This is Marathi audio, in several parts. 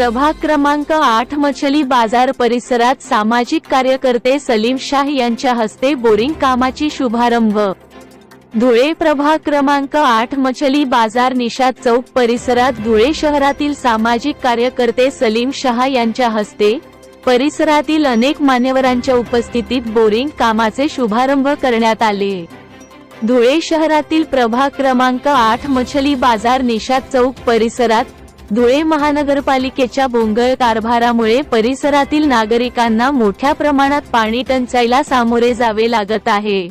प्रभाग क्रमांक आठ मछली बाजार परिसरात सामाजिक कार्यकर्ते सलीम शाह यांच्या हस्ते बोरिंग कामाची शुभारंभ. धुळे प्रभाग क्रमांक आठ मछली बाजार निषाद चौक परिसरात धुळे शहरातील सामाजिक कार्यकर्ते सलीम शहा यांच्या हस्ते परिसरातील अनेक मान्यवरांच्या उपस्थितीत बोरिंग कामाचे शुभारंभ करण्यात आले. धुळे शहरातील प्रभाग क्रमांक आठ मछली बाजार निषाद चौक परिसरात धुळे महानगरपालिकेच्या बोंगळ कारभारामुळे परिसरातील नागरिकांना मोठ्या प्रमाणात पाणी टंचाईला सामोरे जावे लागत आहे.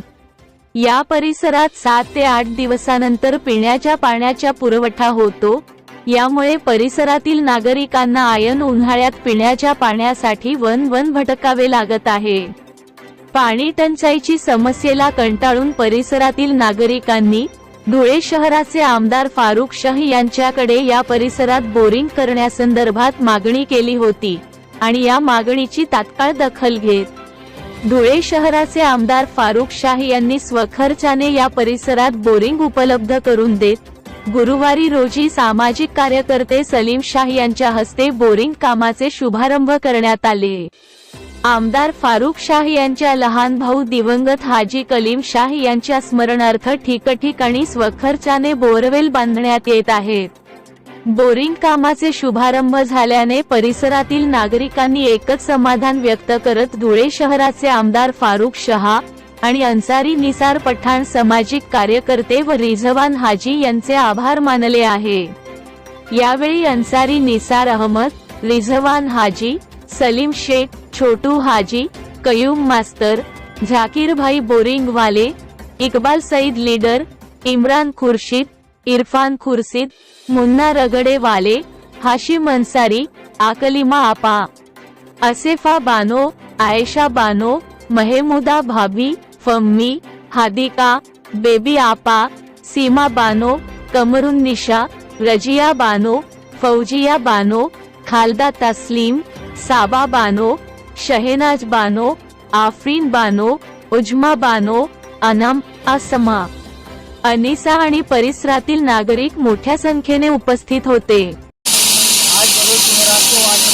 या परिसरात सात ते आठ दिवसानंतर पिण्याच्या पाण्याचा पुरवठा होतो. यामुळे परिसरातील नागरिकांना आयन उन्हाळ्यात पिण्याच्या पाण्यासाठी वन वन भटकावे लागत आहे. पाणी टंचाईची समस्येला कंटाळून परिसरातील नागरिकांनी धुळे शहराचे आमदार फारुख शाह यांच्याकडे या परिसरात बोरिंग करण्यासंदर्भात मागणी केली होती आणि या मागणीची तात्काळ दखल घेत धुळे शहराचे आमदार फारुख शाह यांनी स्वखर्चाने या परिसरात बोरिंग उपलब्ध करून देत गुरुवारी रोजी सामाजिक कार्यकर्ते सलीम शाह यांच्या हस्ते बोरिंग कामाचे शुभारंभ करण्यात आले. आमदार फारुख शाह यांच्या लहान भाऊ दिवंगत हाजी कलीम शाह यांच्या स्मरणार्थ ठिकठिकाणी स्वखर्चाने बोरवेल बांधण्यात येत आहेत. बोरिंग कामाचे शुभारंभ झाल्याने परिसरातील नागरिकांनी एकच समाधान व्यक्त करत धुळे शहराचे आमदार फारुख शहा आणि अन्सारी निसार पठाण सामाजिक कार्यकर्ते व रिझवान हाजी यांचे आभार मानले आहे. यावेळी अन्सारी निसार अहमद रिझवान हाजी सलीम शेख छोटू हाजी कयूम मास्तर झाकीरभाई बोरिंगवाले इकबाल सईद लीडर इम्रान खुर्शीद इरफान खुर्शीद मुन्ना रगडेवाले हाशिम अन्सारी आकलिमा आपा असेफा बानो आयशा बानो महेमुदा भाभी फम्मी हादिका बेबी आपा सीमा बानो कमरुन निशा रजिया बानो फौजिया बानो खालदा तस्लीम साबा बानो शहेनाज बानो आफरीन बानो उजमा बानो अनम असमा अनिसा आणि परिसरातील नागरिक मोठ्या संख्येने उपस्थित होते आज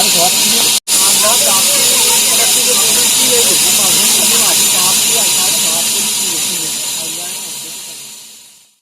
sáng thoát